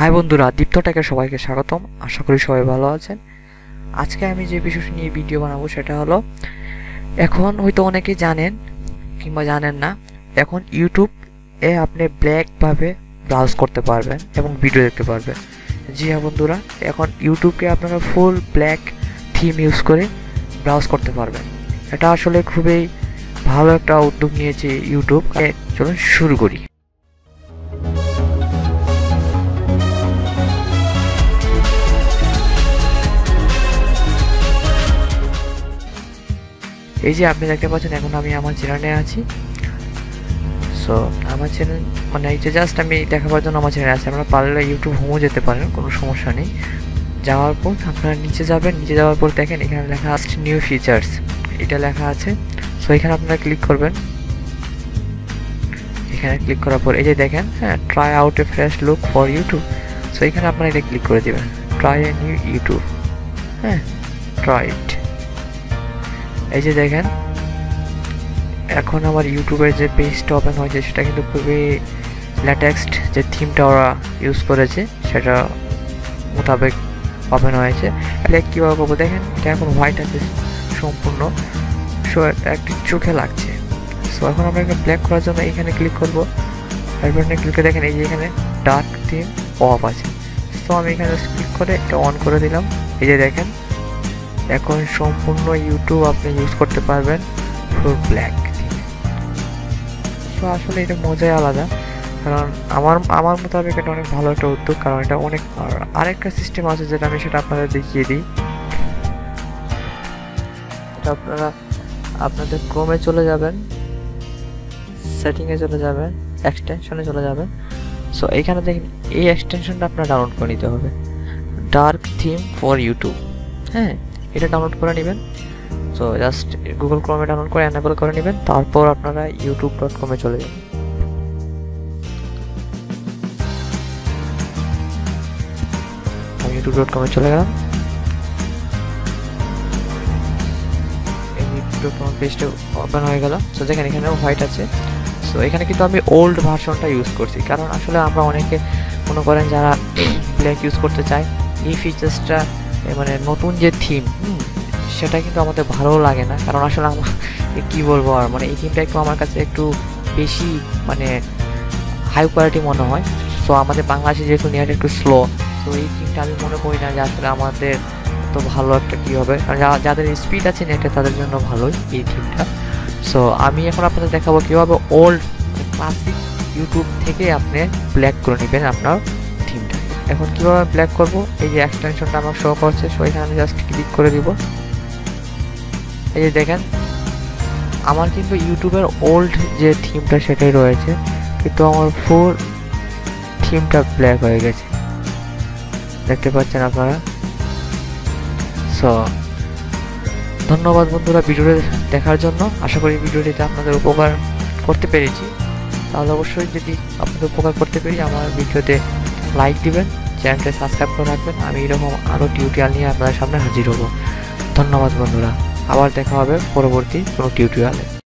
High বন্ধুরা, দীপ্তটাকে সবাইকে স্বাগতম। আশা করি সবাই ভালো আছেন। আজকে আমি যে বিষয়টি নিয়ে ভিডিও বানাবো সেটা হলো, এখন হয়তো অনেকে জানেন কিংবা জানেন না, এখন ইউটিউব এ আপনি ব্ল্যাকভাবে ব্রাউজ করতে পারবেন এবং ভিডিও দেখতে পারবেন। জি হ্যাঁ বন্ধুরা, এখন ইউটিউবকে আপনারা ফুল ব্ল্যাক থিম ইউজ করে ব্রাউজ করতে পারবেন। এটা আসলে খুবই ভালো একটা উদ্যোগ নিয়েছে ইউটিউব চলুন শুরু করি। এই যে আপনি দেখতে পাচ্ছেন, এখন আমি আমার চ্যানেলে আছি। সো আমার চ্যানেল মানে এই যে জাস্ট আমি দেখাবার জন্য আমার চ্যানেলে আছে। আপনারা পারলে ইউটিউব হোমও যেতে পারেন, কোনো সমস্যা নেই। যাওয়ার পর আপনারা নিচে যাবেন, নিচে যাওয়ার পর দেখেন, এখানে লেখা আছে নিউ ফিচার্স এটা লেখা আছে। সো এখানে আপনারা ক্লিক করবেন। এখানে ক্লিক করার পর এই যে দেখেন হ্যাঁ try out a fresh look for YouTube so এখানে আপনারা এটা ক্লিক করে দেবেন। ট্রাই এ নিউ ইউটিউব হ্যাঁ ট্রাই ইট এই যে দেখেন, এখন আমার ইউটিউবের যে পেজটা ওপেন হয়েছে, সেটা কিন্তু খুবই লেটেক্সট যে থিমটা ওরা ইউজ করেছে, সেটা মোতাবেক ওপেন হয়েছে। তাহলে কীভাবে করব? দেখেন, এটা এখন হোয়াইট আছে, সম্পূর্ণ। সো একটু চোখে লাগছে। সো এখন আমরা এখানে ব্ল্যাক করার জন্য এখানে ক্লিক করব। এরপর ক্লিক করে দেখেন, এই যে এখানে ডার্ক থিম অফ আছে। তো আমি এখানে ক্লিক করে এটা অন করে দিলাম। এই যে দেখেন এখন সম্পূর্ণ ইউটিউব আপনি ইউজ করতে পারবেন ফুল ব্ল্যাক তো আসলে এটা মজাই আলাদা। কারণ আমার আমার মোতাবেক এটা অনেক ভালো একটা উদ্যোগ, কারণ এটা অনেক আরেকটা সিস্টেম আছে যেটা আমি সেটা আপনাদের দেখিয়ে দিই। এটা আপনারা, আপনাদের ক্রোমে চলে যাবেন সেটিংয়ে চলে যাবেন এক্সটেনশনে চলে যাবেন। সো এখানে দেখেন এই এক্সটেনশনটা আপনার ডাউনলোড করে নিতে হবে। ডার্ক থিম ফর ইউটিউব হ্যাঁ? এটা ডাউনলোড করে নেবেন। সো জাস্ট গুগল ক্রোমে ডাউনলোড করে অ্যানেবল করে নেবেন। তারপর আপনারা ইউটিউব ডট কমে চলে যাবেন। আমি ইউটিউব ডট কমে চলে গেলাম। ইউটিউব ডট পেজটা ওপেন হয়ে গেল। সো দেখেন এখানেও হোয়াইট আছে। সো এখানে কিন্তু আমি ওল্ড ভার্সনটা ইউজ করছি। কারণ আসলে আমরা অনেকে মনে করেন যারা ব্ল্যাক ইউজ করতে চায়, এই ফিচার্সটা মানে নতুন যে থিম সেটা কিন্তু আমাদের ভালো লাগে না। কারণ আসলে আমার কী বলব আর মানে এই থিমটা একটু আমার কাছে একটু বেশি মানে হাই কোয়ালিটি মনে হয়। সো আমাদের বাংলাদেশে যেহেতু নেট একটু স্লো তো এই থিমটা আমি মনে করি না যে আসলে আমাদের তো ভালো একটা কী হবে। কারণ যাদের স্পিড আছে নেটে তাদের জন্য ভালোই এই থিমটা সো আমি এখন আপনাদের দেখাবো কীভাবে ওল্ড ক্লাসিক ইউটিউব থেকে আপনি ব্ল্যাক করে নেবেন আপনার এখন কীভাবে ব্ল্যাক করব? এই যে এক্সটেনশনটা আমার শো করছে সো এখানে আমি জাস্ট ক্লিক করে দিব। এই যে দেখেন, আমার কিন্তু ইউটিউবের ওল্ড যে থিমটা সেটাই রয়েছে, কিন্তু আমার ফুল থিমটা ব্ল্যাক হয়ে গেছে। দেখতে পাচ্ছেন আপনারা? সো ধন্যবাদ বন্ধুরা ভিডিওটি দেখার জন্য। আশা করি ভিডিওটিতে আপনাদের উপকার করতে পেরেছি। তাহলে অবশ্যই যদি আপনাদের উপকার করতে পেরে আমার ভিডিওতে লাইক দিবেন চ্যানেলটা সাবস্ক্রাইব করে রাখবেন। আমি এরকম আরও টিউটোরিয়াল নিয়ে আপনাদের সামনে হাজির হব। ধন্যবাদ বন্ধুরা। আবার দেখা হবে পরবর্তী কোনো টিউটোরিয়ালে